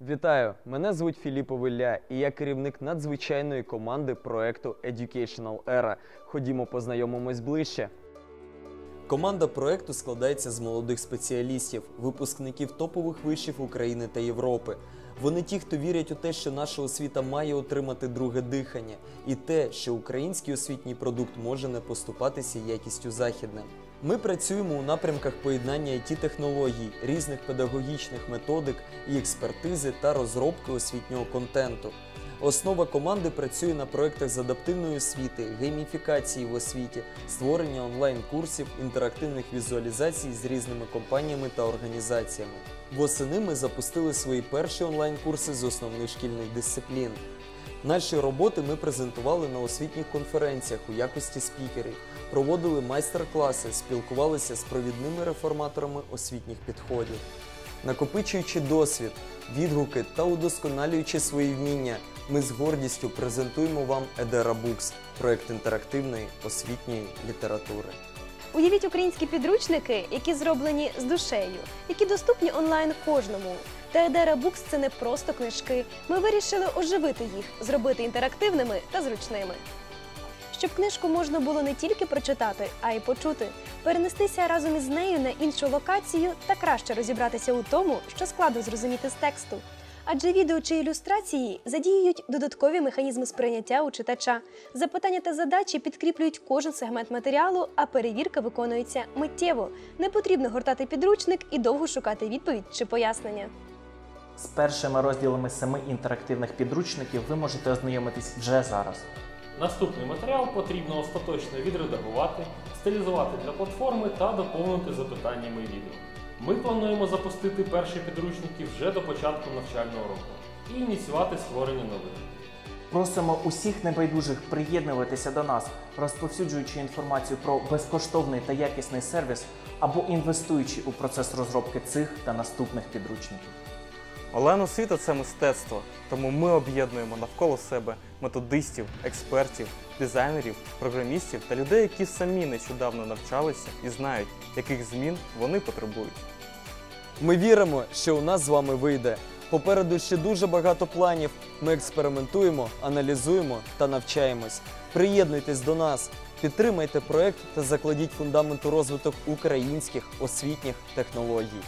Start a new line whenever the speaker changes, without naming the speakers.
Вітаю! Мене звуть Філіп Овилля, і я керівник надзвичайної команди проекту Educational Era. Ходімо познайомимось ближче. Команда проекту складається з молодих спеціалістів, випускників топових вишів України та Європи. Вони ті, хто вірять у те, що наша освіта має отримати друге дихання, і те, що український освітній продукт може не поступатися якістю західним. Ми працюємо у напрямках поєднання it технологій, різних педагогічних методик і експертизи та розробки освітнього контенту. Основа команди працює на проєктах з адаптивної освіти, гейміфікації в освіті, створення онлайн-курсів, інтерактивних візуалізацій з різними компаніями та організаціями. Восени ми запустили свої перші онлайн-курси з основних шкільних дисциплін. Наші роботи ми презентували на освітніх конференціях у якості спікерів, проводили майстер-класи, спілкувалися з провідними реформаторами освітніх підходів. Накопичуючи досвід, відгуки та удосконалюючи свої вміння, ми з гордістю презентуємо вам Edera Books – проект інтерактивної освітньої літератури.
Уявіть українські підручники, які зроблені з душею, які доступні онлайн кожному. Та Едера Букс це не просто книжки. Ми вирішили оживити їх, зробити інтерактивними та зручними. Щоб книжку можна було не тільки прочитати, а й почути, перенестися разом із нею на іншу локацію та краще розібратися у тому, що складно зрозуміти з тексту. Адже відео чи ілюстрації задіюють додаткові механізми сприйняття у читача. Запитання та задачі підкріплюють кожен сегмент матеріалу, а перевірка виконується миттєво. Не потрібно гортати підручник і довго шукати відповідь чи пояснення.
З першими розділами семи інтерактивних підручників ви можете ознайомитись вже зараз.
Наступний матеріал потрібно остаточно відредагувати, стилізувати для платформи та доповнити запитаннями відео. Ми плануємо запустити перші підручники вже до початку навчального року і ініціювати створення нових.
Просимо усіх небайдужих приєднуватися до нас, розповсюджуючи інформацію про безкоштовний та якісний сервіс або інвестуючи у процес розробки цих та наступних підручників.
Онлайн освіта це мистецтво, тому ми об'єднуємо навколо себе методистів, експертів, дизайнерів, програмістів та людей, які самі нещодавно навчалися і знають, яких змін вони потребують.
Ми віримо, що у нас з вами вийде. Попереду ще дуже багато планів. Ми експериментуємо, аналізуємо та навчаємось. Приєднуйтесь до нас, підтримайте проект та закладіть фундамент у розвиток українських освітніх технологій.